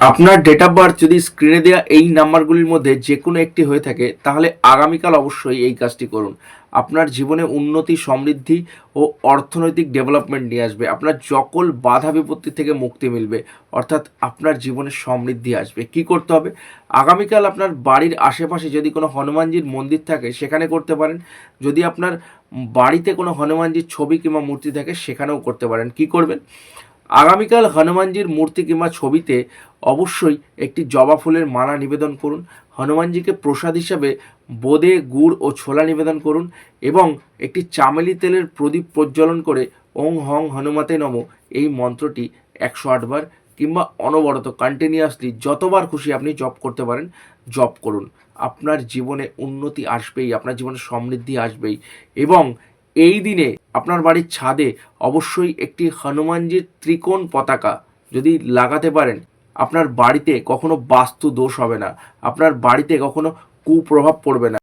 আপনার date of birth যদি স্ক্রিনে দেওয়া এই নাম্বারগুলির মধ্যে যে কোনো একটি হয়ে থাকে, তাহলে আগামীকাল অবশ্যই এই কাজটি করুন। আপনার জীবনে উন্নতি, সমৃদ্ধি ও অর্থনৈতিক ডেভেলপমেন্ট নিয়ে আসবে। আপনার সকল বাধা বিপত্তি থেকে মুক্তি মিলবে। অর্থাৎ আপনার জীবনে সমৃদ্ধি আসবে। কি করতে হবে? আগামীকাল আপনার বাড়ির আশেপাশে যদি কোনো হনুমানজির মন্দির থাকে, সেখানে করতে পারেন। যদি আপনার বাড়িতে কোনো হনুমানজির ছবি কিংবা মূর্তি থাকে, সেখানেও করতে পারেন। কি করবেন? আগামীকাল হনুমানজির মূর্তি কিংবা ছবিতে অবশ্যই একটি জবা ফুলের মালা নিবেদন করুন। হনুমানজিকে প্রসাদ হিসাবে বোঁদে, গুড় ও ছোলা নিবেদন করুন এবং একটি চামেলি তেলের প্রদীপ প্রজ্বলন করে ওং হং হনুমাতে নম এই মন্ত্রটি একশো আটবার কিংবা অনবরত কন্টিনিউয়াসলি যতবার খুশি আপনি জপ করতে পারেন, জপ করুন। আপনার জীবনে উন্নতি আসবেই, আপনার জীবনে সমৃদ্ধি আসবেই এবং এই দিনে আপনার বাড়ির ছাদে অবশ্যই একটি হনুমানজির ত্রিকোণ পতাকা যদি লাগাতে পারেন, আপনার বাড়িতে কখনো বাস্তু দোষ হবে না। আপনার বাড়িতে কখনো কুপ্রভাব পড়বে না।